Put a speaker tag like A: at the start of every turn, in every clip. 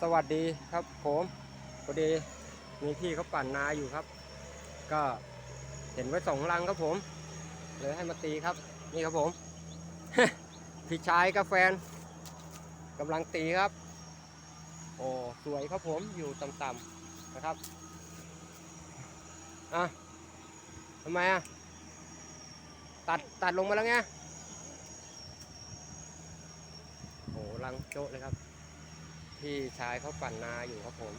A: สวัสดีครับผมพอดีมีพี่เขาปั่นนาอยู่ครับ ก็เห็นไว้สองลังครับผม เลยให้มาตีครับ นี่ครับผม พี่ชายกับแฟนกำลังตีครับ โอ้สวยครับผมอยู่ต่ำๆนะครับอะทำไมอะตัดตัดลงมาแล้วไงโอ้ลังโจ๊ะเลยครับ พี่ชายเขาปั่นนาอยู่ครับผม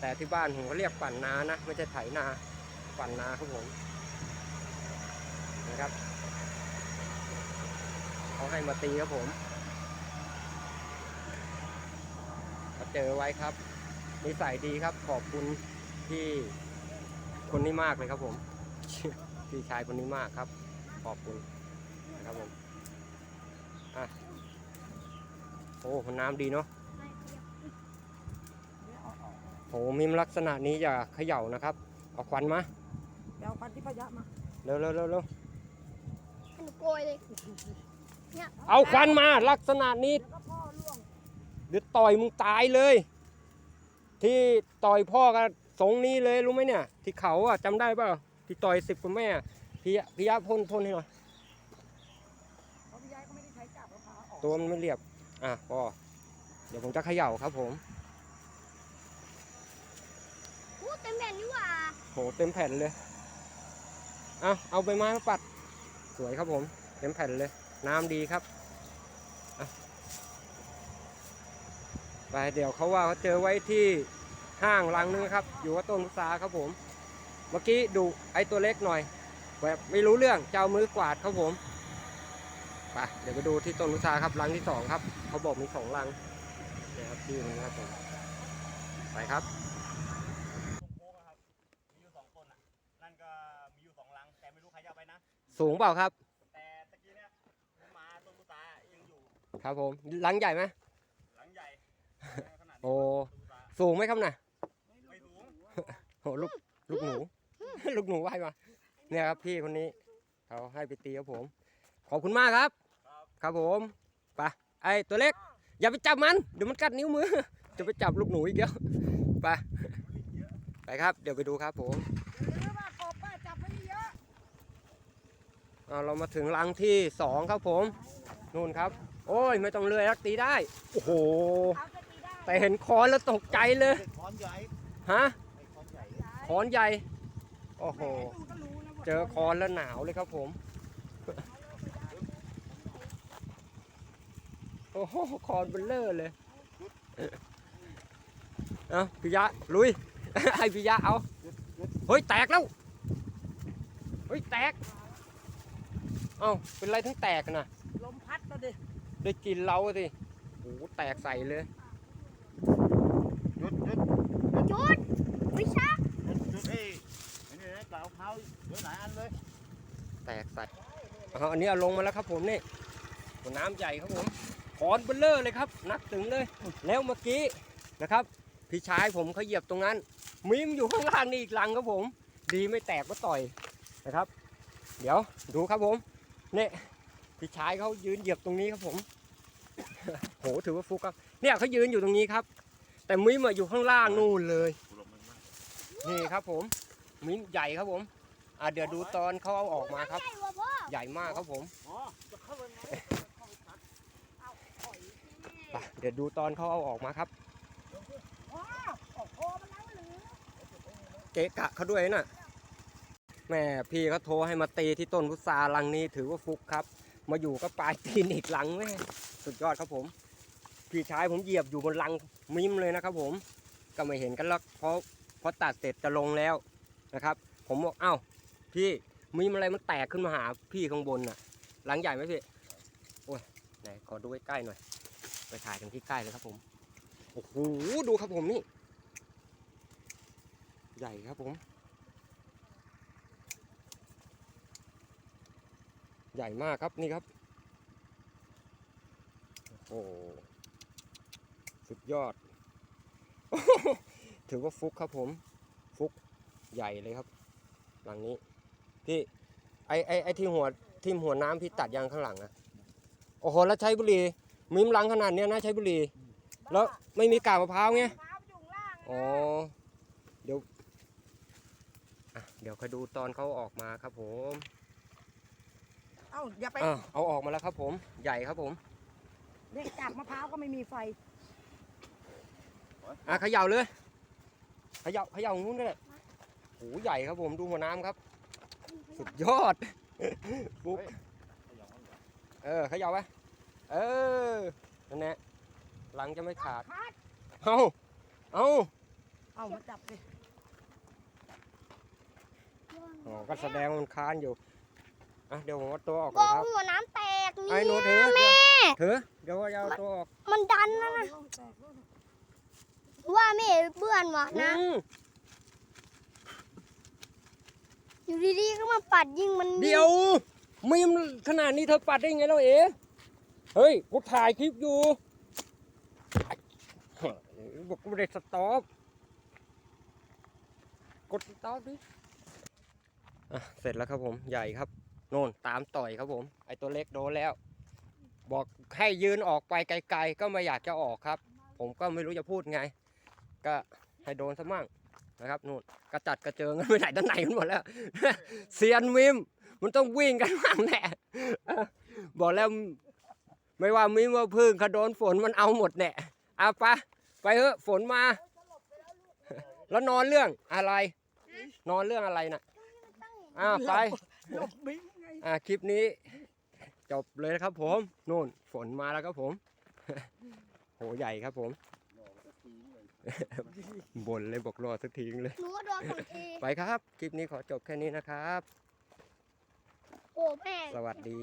A: แต่ที่บ้านผมเขาเรียกปั่นนานะไม่ใช่ไถนาปั่นนาครับผมนะครับเขาให้มาตีครับผมเาเจอไว้ครับนิสัยดีครับขอบคุณที่คนนี้มากเลยครับผมพี่ชายคนนี้มากครับ ขอบคุณนะครับผมอะโอ้น้ำดีเนาะ โหมีลักษณะนี้อย่าเขย่านะครับ เอาควันมา
B: เดี๋ยวเอาควันที่พยะมา
A: เร็วเร็วเร็วเร็ว
C: หนูโกยเลยเนี่ย
A: เอาควันมาลักษณะนี้
B: เดี๋ยวก็พ่อล่วง
A: เดี๋ยวต่อยมึงตายเลย ที่ต่อยพ่อกับสงนี้เลยรู้ไหมเนี่ย ที่เขาอะจำได้เปล่าที่ต่อยสิบกับแม่พี่ยะพี่ยะพ่นพ่นให้หน่อย
B: เพราะพี่ยายก็ไม่ได้ใช้จับมะพร้าวออก
A: ตัวมันไม่เรียบอะพ่อเดี๋ยวผมจะเขย่าครับผม
C: พูด เต็มแผ่นนี่หว่า
A: โหเต็มแผ่นเลยเอาเอาใบไม้มาปัด สวยครับผม เต็มแผ่นเลย น้ำดีครับไปเดี๋ยวเขาว่าเขาเจอไว้ที่ห้างรังนึงครับ อยู่ว่าต้นพุทราครับผม เมื่อกี้ดูไอ้ตัวเล็กหน่อย แบบไม่รู้เรื่องเจ้ามือกวาดครับผมไปเดี๋ยวไปดูที่ต้นพุทราครับรังที่สองครับ เขาบอกมีสองรังนี่ยครับที่นี้ครับไปครับ สูงเปล่าครับ
D: แต่ตะกี้เนี่ยผมมาต้นกุตายังอยู่
A: ครับผมรังใหญ่ไหม
D: หลังใหญ่ขนาดนี้
A: โอ้
D: ต้นกุตา
A: สูงไหมครับน่ะ
D: ไม่สูง
A: โหลูกลูกหนู ลูกหนูว่ายมาเนี่ยครับพี่คนนี้เขาให้ไปตีครับผม ขอบคุณมากครับ
D: ครับ
A: ครับผมไปไอตัวเล็ก อย่าไปจับมันเดี๋ยวมันกัดนิ้วมือ จะไปจับลูกหนูอีกแล้วไปไปครับ เดี๋ยวไปดูครับผม
B: หรือว่ากบป้าจับไม่เยอะ
A: เอาเรามาถึงรังที่สองครับผม นู่นครับ โอ้ยไม่ต้องเลื่อยรักตีได้ โอ้โห
B: เอาจะตีได้
A: แต่เห็นคอนแล้วตกใจเลย
D: ไอ้ค้อนใหญ่
A: ฮะ
D: ไอ้ค้อนใหญ่
A: คอนใหญ่ โอ้โห
B: ดูก็รู้นะว่า
A: เจอคอนแล้วหนาวเลยครับผม โอ้โหคอนเบลเลอร์เลย เอาพิยะลุย ให้พิยะเอา เฮ้ยแตกแล้ว เฮ้ยแตกเอ้าเป็นไรทั้งแตกนะ
B: ลมพัดมาดิ
A: ได้กินเราสิโอ้โหแตกใส่เลย
D: หยุดหยุด
C: จุดวิชา
D: หยุดหยุดเอ้ยไอ้นี่นะกล่าวเท้าเยอะหลายอันเลย
A: แตกใส่เอาอันนี้เอาลงมาแล้วครับผมนี่หัวน้ำใหญ่ครับผมคอนเบลเลอร์เลยครับ นักถึงเลย แล้วเมื่อกี้นะครับ พี่ชายผมเขาเหยียบตรงนั้นมิมอยู่ข้างล่างนี่อีกลังครับผม ดีไม่แตกก็ต่อยนะครับ เดี๋ยวดูครับผม เนี่ยพี่ชายเขายืนเหยียบตรงนี้ครับผม โหถือว่าฟุกครับ เนี่ยเขายืนอยู่ตรงนี้ครับ แต่มิมอะอยู่ข้างล่างนู่นเลย นี่ครับผม มิมใหญ่ครับผม อะเดี๋ยวดูตอนเขาเอาออกมาครับ
C: ใหญ่
A: มากครับผม
D: เข้าไป
A: เดี๋ยวดูตอนเขาเอาออกมาครับ เกะกะเขาด้วยน่ะ ม่พี่เขาโทรให้มาตีที่ต้นพุทราลังนี้ถือว่าฟุกครับ มาอยู่ก็ปลายตีนอีกหลังแม่สุดยอดครับผม พี่ชายผมเหยียบอยู่บนลังมิมเลยนะครับผมก็ไม่เห็นกันแล้วเพราะเพราะตัดเสร็จจะลงแล้วนะครับ ผมบอกเอ้าพี่มิมอะไรมันแตกขึ้นมาหาพี่ข้างบนน่ะ หลังใหญ่ไหมพี่โอ้ยไหนขอดูใกล้ๆหน่อย ไปถ่ายกันที่ใกล้เลยครับผมโอ้โหดูครับผมนี่ ใหญ่ครับผม ใหญ่มากครับนี่ครับ โอ้โหสุดยอด ถือว่าฟุกครับผม ฟุกใหญ่เลยครับ หลังนี้ พี่ ไอไอไอที่หัวที่หัวน้ำพี่ตัดยางข้างหลังอะโอ้โหแล้วใช้บุหรี่มิมลังขนาดเนี้ยนะใช้บุหรี่แล้วไม่มีกาบมะพร้าวไง
B: มะพร้าวอยู่ข้างล่าง
A: อ๋อเดี๋ยวอะเดี๋ยวคอยดูตอนเขาออกมาครับผม
B: เอ้าอย่าไป
A: อะเอาออกมาแล้วครับผมใหญ่ครับผม
B: เนี่ยจากมะพร้าวก็ไม่มีไฟ
A: อะเขย่าเลยเขย่าเขย่าตรงนู้นก็ได้โหใหญ่ครับผมดูหัวน้ำครับ สุดยอดปุ๊บเออเขย่าไปเออนั่นแหละหลังจะไม่ขาด
B: ขาด
A: เอาเอา
B: เอามาจับสิ
A: อ๋อก็แสดงว่ามันค้านอยู่ อะเดี๋ยวผมเอาตัวออก
C: ก
A: ก่อน
C: อง
A: ครับ
C: หัวน้ำแตก
A: ไอ้หนู
C: เนี่ย
A: ถือ
C: แม่
A: ถือเดี๋ยวจะเอาตัวออก
C: มันดันนะนะ
B: เอาแตกแล้ว
C: ว่าไม่เบื่อนวะนะ
A: อืม
C: อยู่ดีๆก็มาปัดยิงมัน
A: เดี๋ยวมีมขนาดนี้เธอปัดได้ไงแล้วเอ๋เฮ้ยกูถ่ายคลิปอยู่เฮ้ยบอกกูไม่ได้สต็อปกดสต็อปดิอะเสร็จแล้วครับผมใหญ่ครับ โน่นตามต่อยครับผม ไอตัวเล็กโดนแล้ว บอกให้ยืนออกไปไกล ๆ ก็ไม่อยากจะออกครับ ผมก็ไม่รู้จะพูดไง ก็ให้โดนซะมั่งนะครับนู่นกระจัดกระเจิงกันไปไหนตั้งไหนกันหมดแล้วเซียนมิมมันต้องวิ่งกันบ้างแน่เออบอกแล้วไม่ว่ามิมว่าพึ่งขโดนฝนมันเอาหมดแน่เอาไปะไปเถอะฝนมา แล้วนอนเรื่องอะไร นอนเรื่องอะไรน่ะอ้าวไป
B: หลบบิ้งไง
A: อ่าคลิปนี้ จบเลยนะครับ ผมนู่นฝนมาแล้วครับผม โหใหญ่ครับผมบ่นเลยบอกรอสักทีเลย
C: หนูว่าโดนสองที
A: ไปครับ คลิปนี้ขอจบแค่นี้นะครับ
C: โอ้แม่
A: สวัสดี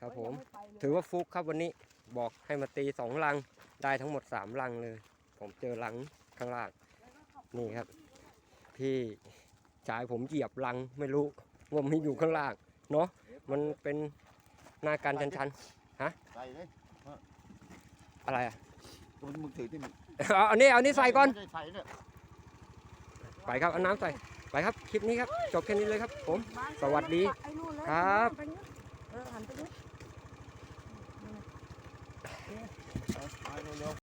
A: ครับผม
B: ยังไไปเลย
A: ถือว่าฟุกครับวันนี้บอกให้มาตีสองลัง ได้ทั้งหมดสามลังเลย ผมเจอลังข้างล่าง นี่ครับ ที่ชายผมเหยียบลังไม่รู้ว่ามันอยู่ข้างล่าง เนาะมันเป็นหน้าการชัน
E: ใส่เลย
A: ๆอะไรอะ
E: ก็มันมึงถือที่มึง
A: เอาอันนี้เอาอันนี้ใส่ก่อน
E: ไม่ได้ใส่เนี่ย
A: ไปครับเอาน้ำใส่ไปครับคลิปนี้ครับจบแค่นี้เลยครับ ผม
B: มา
A: สวัสดี
B: ไอ้นู่นเลย
A: ครับ